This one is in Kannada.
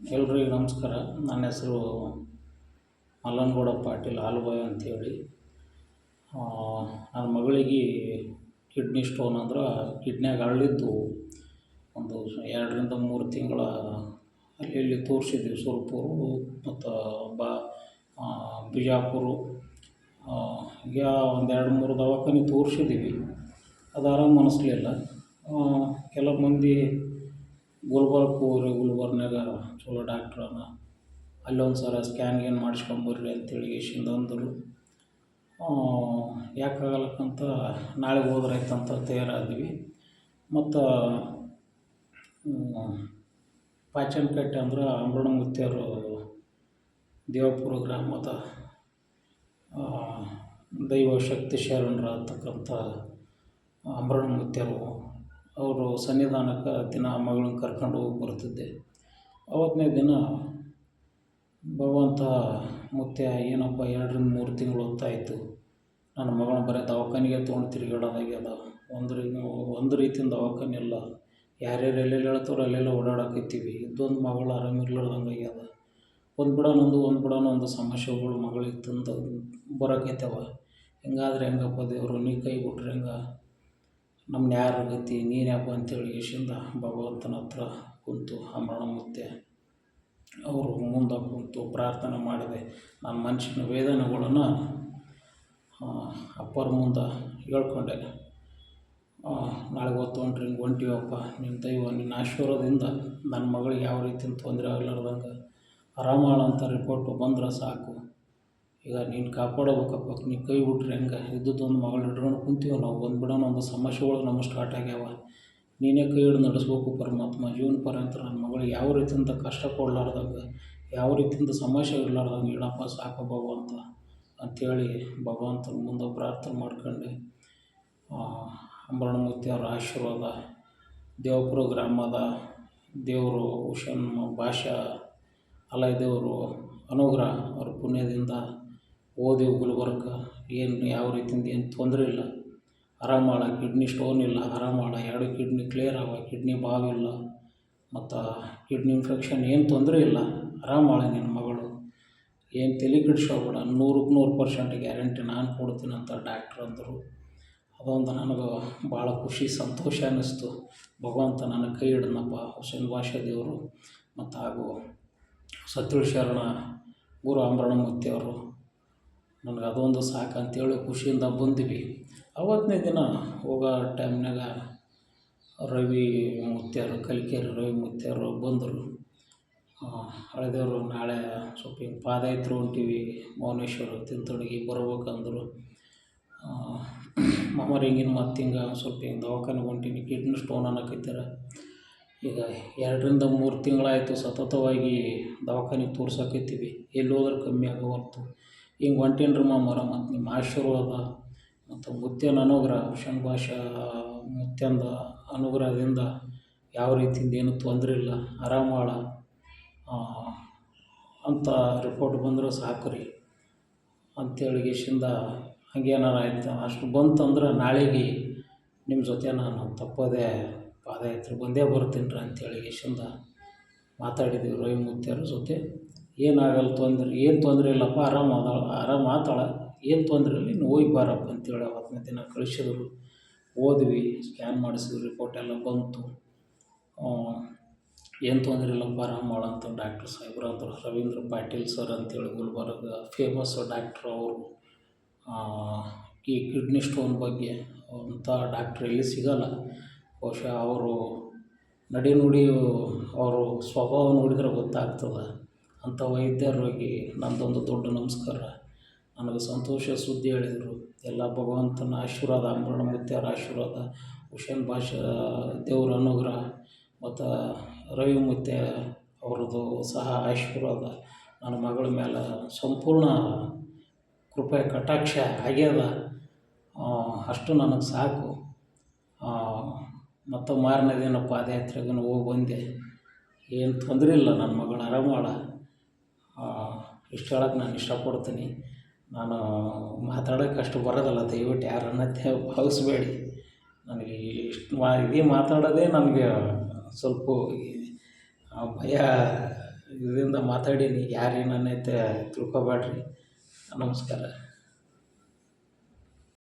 ಎಲ್ರಿಗೂ ನಮಸ್ಕಾರ. ನನ್ನ ಹೆಸರು ಮಲ್ಲನಗೌಡ ಪಾಟೀಲ್ ಹಾಲುಬಾವಿ ಅಂಥೇಳಿ ನನ್ನ ಮಗಳಿಗೆ ಕಿಡ್ನಿ ಸ್ಟೋನ್ ಅಂದ್ರೆ ಕಿಡ್ನ್ಯಾಗ ಅಳಿದ್ದು ಒಂದು ಎರಡರಿಂದ ಮೂರು ತಿಂಗಳ ಅಲ್ಲಿ ಇಲ್ಲಿ ತೋರಿಸಿದ್ವಿ ಸುರ್ಪುರ ಮತ್ತು ಬಾ ಬಿಜಾಪುರ. ಹೀಗೆ ಒಂದು ಎರಡು ಮೂರು ದವಾಖಾನೆ ತೋರಿಸಿದ್ದೀವಿ ಅದು ಆರಾಮ ಅನಿಸ್ಲಿಲ್ಲ ಕೆಲವು ಮಂದಿ ಗುಲ್ಬರ್ಗಕ್ಕೆ ಹೋಗ್ರಿ ಗುಲ್ಬರ್ಗ್ನಾಗ ಚಲೋ ಡಾಕ್ಟ್ರ್ ಅನ ಅಲ್ಲೊಂದು ಸಲ ಸ್ಕ್ಯಾನ್ ಗೀನ್ ಮಾಡಿಸ್ಕೊಂಬರ್ರಿ ಅಂತೇಳಿ ಕೇಸಿಂದ ಅಂದರು. ಯಾಕೆ ಆಗಲ್ಲಕ್ಕಂತ ನಾಳೆ ಹೋದ್ರೆ ಆಯ್ತಂತ ತಯಾರಾದ್ವಿ. ಮತ್ತು ಪಾಚನಕಟ್ಟೆ ಅಂದ್ರೆ ಅಂಬರಣ ಮುತ್ಯಾರು ದೇವಪುರ ಗ್ರಾಮದ ದೈವ ಶಕ್ತಿ ಶರಣರ ಅಂತಕ್ಕಂಥ ಅವರು ಸನ್ನಿಧಾನಕ್ಕೆ ದಿನ ಮಗಳನ್ನ ಕರ್ಕೊಂಡು ಹೋಗಿ ಬರ್ತಿದ್ದೆ ಅವತ್ತನೇ ದಿನ ಭಗವಂತ ಮುತ್ಯ, ಏನಪ್ಪ, ಎರಡರಿಂದ ಮೂರು ತಿಂಗಳು ಹೊತ್ತಾಯಿತು. ನನ್ನ ಮಗಳನ್ನ ಬರೀ ದವಾಖಾನಿಗೆ ತೊಗೊಂಡು ತಿರುಗಾಡೋದಾಗ್ಯದ ಒಂದು ರೀ ಒಂದು ರೀತಿಯಿಂದ ದವಾಖಾನೆ ಇಲ್ಲ. ಯಾರ್ಯಾರು ಎಲ್ಲೆಲ್ಲಿ ಹೇಳ್ತಾರೋ ಅಲ್ಲೆಲ್ಲ ಓಡಾಡಕತ್ತೀವಿ ಇದೊಂದು ಮಗಳು ಆರಾಮಿರ್ಲಾರ್ದಂಗೆ ಆಗ್ಯದ ಒಂದು ಬಿಡನೊಂದು ಒಂದು ಒಂದು ಬಿಡೋಣ ಒಂದು ಸಮಸ್ಯೆಗಳು ಮಗಳಿಗೆ ತಂದು ಬರಕೈತವ ಹಿಂಗಾದ್ರೆ ಹೆಂಗಪ್ಪ ದೇವರು, ನೀ ಕೈ ಬಿಟ್ರೆ ಹೆಂಗೆ? ನಮ್ನ ಯಾರು ಗತಿ ಯಾಕೋ ಅಂತೇಳಿ ಯಶಿಂದ ಭಗವಂತನ ಹತ್ರ ಕುಂತು ಅಂಬರಣ ಮುತ್ಯ ಅವರು ಮುಂದೆ ಕುಂತು ಪ್ರಾರ್ಥನೆ ಮಾಡಿದೆ. ನನ್ನ ಮನಸ್ಸಿನ ವೇದನೆಗಳನ್ನು ಅಪ್ಪರ ಮುಂದೆ ಹೇಳ್ಕೊಂಡೆ. ನಾಳೆ ಹೊತ್ತು ಹೊಂಟ್ರಿ, ಹಿಂಗೆ ಹೊಂಟೀವಪ್ಪ. ನಿನ್ನ ದೈವ ನಿನ್ನ ಆಶೀರ್ವಾದದಿಂದ ನನ್ನ ಮಗಳಿಗೆ ಯಾವ ರೀತಿ ತೊಂದರೆ ಆಗ್ಲಾರ್ದಂಗೆ ಆರಾಮಾಳಂತ ರಿಪೋರ್ಟು ಬಂದ್ರೆ ಸಾಕು. ಈಗ ನೀನು ಕಾಪಾಡಬೇಕಪ್ಪ. ನೀ ಕೈ ಬಿಟ್ರೆ ಹೆಂಗೆ? ಇದ್ದದ್ದೊಂದು ಮಗಳು ಹಿಡ್ಕೊಂಡು ಕುಂತೀವಿ ನಾವು? ಒಂದು ಬಿಡೋಣ, ಒಂದು ಸಮಸ್ಯೆಗಳು ನಮಗೆ ಸ್ಟಾರ್ಟ್ ಆಗ್ಯಾವ. ನೀನೇ ಕೈ ಹಿಡ್ದು ನಡೆಸ್ಬೇಕು ಪರಮಾತ್ಮ. ಜೀವನ ಪರ್ಯಂತರ ನನ್ನ ಮಗಳಿಗೆ ಯಾವ ರೀತಿಯಿಂದ ಕಷ್ಟ ಕೊಡಲಾರ್ದಂಗೆ ಯಾವ ರೀತಿಯಿಂದ ಸಮಸ್ಯೆ ಇರಲಾರ್ದಂಗೆ ಇಡಪ್ಪ ಸಾಕು ಭಗವಂತ ಅಂಥೇಳಿ ಭಗವಂತನ ಮುಂದೆ ಪ್ರಾರ್ಥನೆ ಮಾಡ್ಕೊಂಡು ಅಂಬರಣ ಮುತ್ಯಾರ ಆಶೀರ್ವಾದ, ದೇವಪುರ ಗ್ರಾಮದ ದೇವರು, ಉಷನ್ ಭಾಷಾ ಅಲೈ ದೇವರು, ಅನುಗ್ರಹ ಅವ್ರ ಪುಣ್ಯದಿಂದ ಹೋದೆವು ಗುಲ್ಬರ್ಗ, ಏನು ಯಾವ ರೀತಿಯಿಂದ ಏನು ತೊಂದರೆ ಇಲ್ಲ. ಆರಾಮಾಳ ಕಿಡ್ನಿ ಸ್ಟೋನ್ ಇಲ್ಲ ಆರಾಮಾಳ ಎರಡು ಕಿಡ್ನಿ ಕ್ಲಿಯರ್ ಅವ ಕಿಡ್ನಿ ಬಾವಿಲ್ಲ ಮತ್ತು ಕಿಡ್ನಿ ಇನ್ಫೆಕ್ಷನ್ ಏನು ತೊಂದರೆ ಇಲ್ಲ. ಆರಾಮಾಳ ನಿನ್ನ ಮಗಳು. ಏನು ತಲೆ ಕೆಡಿಸ್ಕೋಬೇಡ ನೂರಕ್ಕೆ ನೂರು ಪರ್ಸೆಂಟ್ ಗ್ಯಾರಂಟಿ ನಾನು ಕೊಡ್ತೀನಿ ಅಂತ ಡಾಕ್ಟ್ರ್ ಅಂದರು. ಅದೊಂದು ನನಗೆ ಭಾಳ ಖುಷಿ, ಸಂತೋಷ ಅನ್ನಿಸ್ತು. ಭಗವಂತ ನನ್ನ ಕೈ ಹಿಡ್ದನಪ್ಪ, ಹುಸೇನ್ ದೇವರು. ಮತ್ತು ಹಾಗೂ ಸತ್ಯಶರಣ ಶರಣ ಗುರು ಅಂಬರಣ ಮುತ್ಯವರು ನನಗೆ ಅದೊಂದು ಸಾಕು ಅಂತೇಳಿ ಖುಷಿಯಿಂದ ಬಂದ್ವಿ. ಅವತ್ತನೇ ದಿನ ಹೋಗೋ ಟೈಮ್ನಾಗ ರವಿ ಮುತ್ಯರು ಕಲಿಕೇರಿ ರವಿ ಮುತ್ಯಾರು ಬಂದರು. ಅಳದೇವರು ನಾಳೆ ಸ್ವಲ್ಪ ಹಿಂಗೆ ಪಾದಯಾತ್ರೆ ಹೊಂಟೀವಿ ಮೌನೇಶ್ವರ ತಿಂತೊಡಗಿ ಬರ್ಬೇಕಂದ್ರು. ಮಾಮಾರಿ ಹಿಂಗಿನ ಮತ್ತು ಹಿಂಗೆ ಸ್ವಲ್ಪ ಹಿಂಗೆ ದವಾಖಾನೆ ಹೊಂಟೀನಿ, ಕಿಡ್ನಿ ಸ್ಟೋನ್ ಅನ್ನಕತ್ಯಾರ ಈಗ ಎರಡರಿಂದ ಮೂರು ತಿಂಗಳಾಯಿತು ಸತತವಾಗಿ ದವಾಖಾನೆಗೆ ತೋರ್ಸಕತ್ತೀವಿ. ಎಲ್ಲಿ ಹೋದ್ರೆ ಕಮ್ಮಿ ಆಗವಲ್ತು. ಹಿಂಗೆ ಹೊಂಟೇನ್ರಿ ಮರ ಮತ್ತು ನಿಮ್ಮ ಆಶೀರ್ವಾದ ಮತ್ತು ಮುತ್ಯನ ಅನುಗ್ರಹ ಹುಸೇನ್ ಭಾಷಾ ಮುತ್ಯಂದ ಅನುಗ್ರಹದಿಂದ ಯಾವ ರೀತಿಯಿಂದ ಏನೂ ತೊಂದರೆ ಇಲ್ಲ ಆರಾಮಾಳ ಅಂತ ರಿಪೋರ್ಟ್ ಬಂದರೂ ಸಾಕು ರೀ ಅಂಥೇಳಿ ಗೇಶಿಂದ ಹಂಗೇನಾರ ಆಯ್ತು? ಅಷ್ಟು ಬಂತಂದ್ರೆ ನಾಳೆಗೆ ನಿಮ್ಮ ಜೊತೆ ನಾನು ತಪ್ಪದೇ ಪಾದಯಾತ್ರೆ ಬಂದೇ ಬರ್ತೀನಿ ರೀ ಅಂಥೇಳಿ ಗೇಶಿಂದ ಮಾತಾಡಿದ್ವಿ. ರವಿ ಮುತ್ಯರ ಜೊತೆ ಏನಾಗಲ್ಲ ತೊಂದ್ರೆ ಏನು ತೊಂದರೆ ಇಲ್ಲಪ್ಪ, ಆರಾಮ ಅದಾಳ ಆರಾಮ ಆತಾಳೆ. ಏನು ತೊಂದರೆ ಇಲ್ಲ, ನೀನು ಹೋಗಿ ಬಾರಪ್ಪ ಅಂತೇಳಿ ಅವತ್ತನೇ ದಿನ ಕಳಿಸಿದ್ರು. ಓದ್ವಿ ಸ್ಕ್ಯಾನ್ ಮಾಡಿಸಿದ್ರು ರಿಪೋರ್ಟ್ ಎಲ್ಲ ಬಂತು. ಏನು ತೊಂದರೆ ಇಲ್ಲಪ್ಪ, ಆರಾಮ ಅಂತ ಡಾಕ್ಟ್ರ್ ಸಾಹೇಬ್ರು ಅಂದರು. ರವೀಂದ್ರ ಪಾಟೀಲ್ ಸರ್ ಅಂತೇಳಿ ಗುಲ್ಬರ್ಗ ಫೇಮಸ್ ಡಾಕ್ಟ್ರ್ ಅವರು. ಈ ಕಿಡ್ನಿ ಸ್ಟೋನ್ ಬಗ್ಗೆ ಅಂಥ ಡಾಕ್ಟ್ರ್ ಎಲ್ಲಿ ಸಿಗೋಲ್ಲ. ಬಹುಶಃ ಅವರು ನಡಿ ನುಡಿ, ಅವರು ಸ್ವಭಾವ ನೋಡಿದ್ರೆ ಗೊತ್ತಾಗ್ತದೆ. ಅಂಥ ವೈದ್ಯರಿಗೆ ನಂದೊಂದು ದೊಡ್ಡ ನಮಸ್ಕಾರ. ನನಗೆ ಸಂತೋಷ ಸುದ್ದಿ ಹೇಳಿದರು. ಎಲ್ಲ ಭಗವಂತನ ಆಶೀರ್ವಾದ ಅಂಬರಣ ಮುತ್ಯಾರ ಆಶೀರ್ವಾದ, ಹುಷೇನ್ ಭಾಷಾ ದೇವರ ಅನುಗ್ರಹ, ಮತ್ತು ರವಿ ಮುತ್ಯ ಅವ್ರದ್ದು ಸಹ ಆಶೀರ್ವಾದ ನನ್ನ ಮಗಳ ಮೇಲೆ ಸಂಪೂರ್ಣ ಕೃಪೆ, ಕಟಾಕ್ಷ ಆಗ್ಯದ. ಅಷ್ಟು ನನಗೆ ಸಾಕು. ಮತ್ತು ಮಾರನೇ ದಿನ ಪಾದಯಾತ್ರೆಗೂ ಹೋಗಿ ಬಂದೆ. ಏನು ತೊಂದರೆ ಇಲ್ಲ ನನ್ನ ಮಗಳು ಆರಾಮಾಳ ಇಷ್ಟು ಹೇಳಕ್ಕೆ ನಾನು ಇಷ್ಟಪಡ್ತೀನಿ. ನಾನು ಮಾತಾಡೋಕೆ ಅಷ್ಟು ಬರೋದಲ್ಲ, ದಯವಿಟ್ಟು ಯಾರು ಅನ್ನತ್ತೆ ಭಾವಿಸ್ಬೇಡಿ. ನನಗೆ ಇಷ್ಟು ಮಾ, ಇದೇ ಮಾತಾಡೋದೇ ನನಗೆ ಸ್ವಲ್ಪ ಭಯ ಇದರಿಂದ ಮಾತಾಡೀನಿ. ಯಾರೇನು ಅನ್ನೈತೆ ತಿಳ್ಕೊಬೇಡ್ರಿ. ನಮಸ್ಕಾರ.